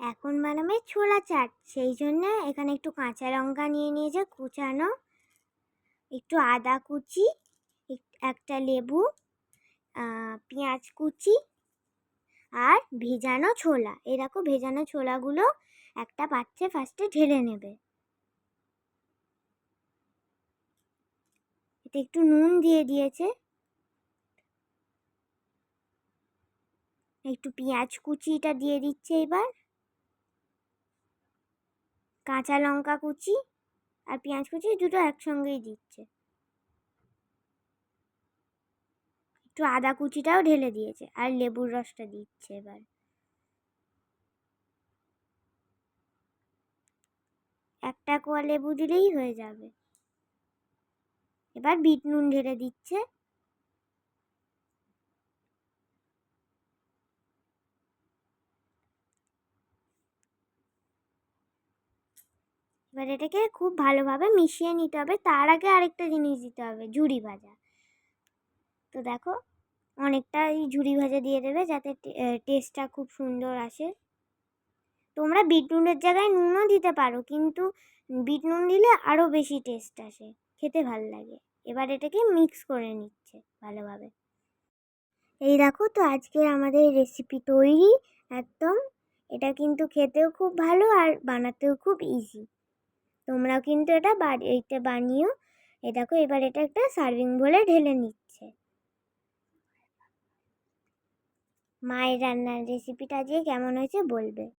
এখন বানাবে ছোলা চাট। সেই জন্য এখানে একটু কাঁচা লঙ্কা নিয়ে নিয়েছে, কুচানো। একটু আদা কুচি, এক- একটা লেবু পেঁয়াজ কুচি আর ভেজানো ছোলা। এরকম ভেজানো ছোলাগুলো একটা পাত্রে ফার্স্টে ঢেলে নেবে। এতে একটু নুন দিয়ে দিয়েছে। একটু পেঁয়াজ কুচিটা দিয়ে দিচ্ছে এবার। কাঁচা লঙ্কা কুচি আর পেঁয়াজ কুচি দুটো একসঙ্গেই দিচ্ছে। একটু আদা কুচিটাও ঢেলে দিয়েছে আর লেবুর রসটা দিচ্ছে এবার। একটা কোয়া লেবু দিলেই হয়ে যাবে। এবার বিট নুন ঢেলে দিচ্ছে। এবার এটাকে খুব ভালোভাবে মিশিয়ে নিতে হবে। তার আগে আরেকটা জিনিস দিতে হবে ঝুড়ি ভাজা। তো দেখো অনেকটা এই ঝুড়ি ভাজা দিয়ে দেবে যাতে টেস্টটা খুব সুন্দর আসে। তোমরা বিট নুনের জায়গায় নুনও দিতে পারো, কিন্তু বিট নুন দিলে আরও বেশি টেস্ট আসে, খেতে ভালো লাগে। এবার এটাকে মিক্স করে নিচ্ছে ভালোভাবে। এই দেখো তো আজকের আমাদের রেসিপি তৈরি, একদম। এটা কিন্তু খেতেও খুব ভালো আর বানাতেও খুব ইজি তোমরাও কিন্তু এটা বাড়িতে বানিও। এ দেখো, এবার এটা একটা সার্ভিং বলে ঢেলে নিচ্ছে। মায়ের রান্নার রেসিপিটা যে কেমন হয়েছে বলবে?